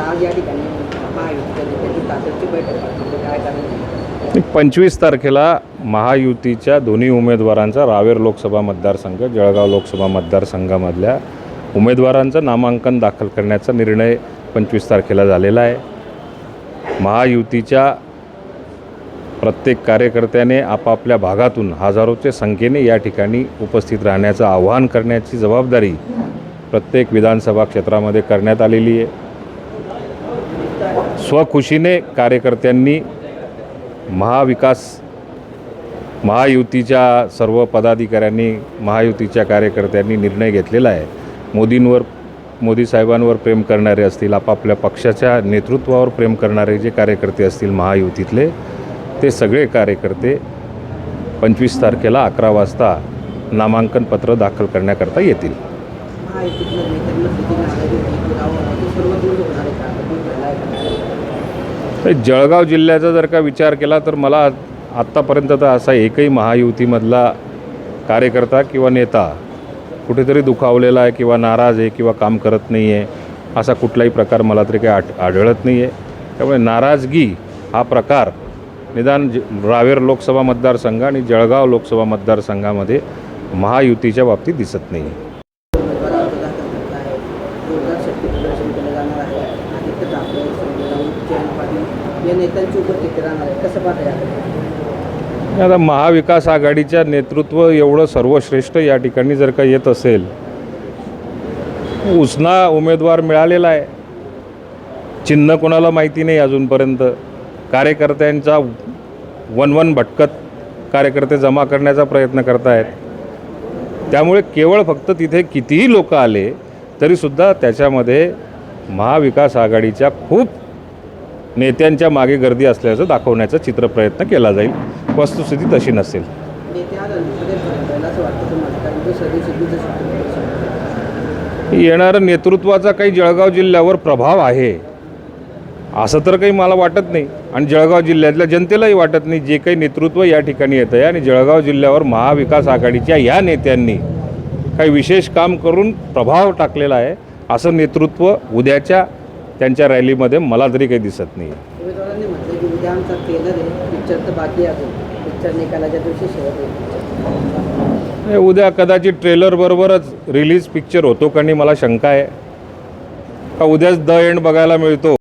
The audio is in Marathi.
आज या ठिकाणी बैठक काय कारण पंचवीस तारखेला महायुतीच्या दोन्ही उमेदवारांचा रावेर लोकसभा मतदारसंघ जळगाव लोकसभा मतदारसंघामधल्या उमेदवारांचं नामांकन दाखल करण्याचा निर्णय पंचवीस तारखेला झालेला आहे. महायुतीच्या प्रत्येक कार्यकर्त्याने आपापल्या भागातून हजारोच्या संख्येने या ठिकाणी उपस्थित राहण्याचं आवाहन करण्याची जबाबदारी प्रत्येक विधानसभा क्षेत्रामध्ये करण्यात आलेली आहे. स्वखुशीने कार्यकर्त्यांनी महाविकास महायुतीच्या सर्व पदाधिकाऱ्यांनी महायुतीच्या कार्यकर्त्यांनी निर्णय घेतलेला आहे. मोदींवर मोदी साहेबांवर प्रेम करणारे असतील आपापल्या पक्षाच्या नेतृत्वावर प्रेम करणारे जे कार्यकर्ते असतील महायुतीतले ते सगळे कार्यकर्ते पंचवीस तारखेला अकरा वाजता नामांकन पत्र दाखल करण्याकरता येतील. जळगाव जिल्ह्याचा जर का विचार केला तर मला आत्तापर्यंत तर असा एकही महायुतीमधला कार्यकर्ता किंवा नेता कुठेतरी दुखावलेला आहे किंवा नाराज आहे किंवा काम करत नाही आहे असा कुठलाही प्रकार मला तरी काही आठ आढळत नाही आहे त्यामुळे नाराजगी हा प्रकार निदान ज रावेर लोकसभा मतदारसंघ आणि जळगाव लोकसभा मतदारसंघामध्ये महायुतीच्या बाबतीत दिसत नाही उमेदवार अर्ज दाखल करत आहे जोरदार शक्ती प्रदर्शन केलं जाणार आहे. आदित्य ठाकरे जयंत पाटील या नेत्यांची उपस्थिती राहणार आहे. कसं पाहता आता महाविकास आघाडीच्या नेतृत्व एवढं सर्वश्रेष्ठ या ठिकाणी जर का येत असेल उसना उमेदवार मिळालेला आहे. चिन्ह कोणाला माहिती नाही अजूनपर्यंत. कार्यकर्त्यांचा वन वन भटकत कार्यकर्ते जमा करण्याचा प्रयत्न करतायत. त्यामुळे केवळ फक्त तिथे कितीही लोक आले तरीसुद्धा त्याच्यामध्ये महाविकास आघाडीच्या खूप नेत्यांच्या मागे गर्दी असल्याचं दाखवण्याचा चित्र प्रयत्न केला जाईल. वस्तुस्थिती तशी नसेल. येणारं नेतृत्वाचा काही जळगाव जिल्ह्यावर प्रभाव आहे. असं तर काही मला वाटत नाही. आणि जळगाव जिल्ह्यातल्या जनतेलाही वाटत नाही. जे काही नेतृत्व या ठिकाणी येतं आहे आणि जळगाव जिल्ह्यावर महाविकास आघाडीच्या या नेत्यांनी काही विशेष काम करून प्रभाव टाकलेला आहे असं नेतृत्व उद्याच्या त्यांच्या रॅलीमध्ये मला तरी काही दिसत नाही उद्या कदाचित ट्रेलरबरोबरच रिलीज पिक्चर होतो का नाही मला शंका आहे. का उद्याच द एंड बघायला मिळतो?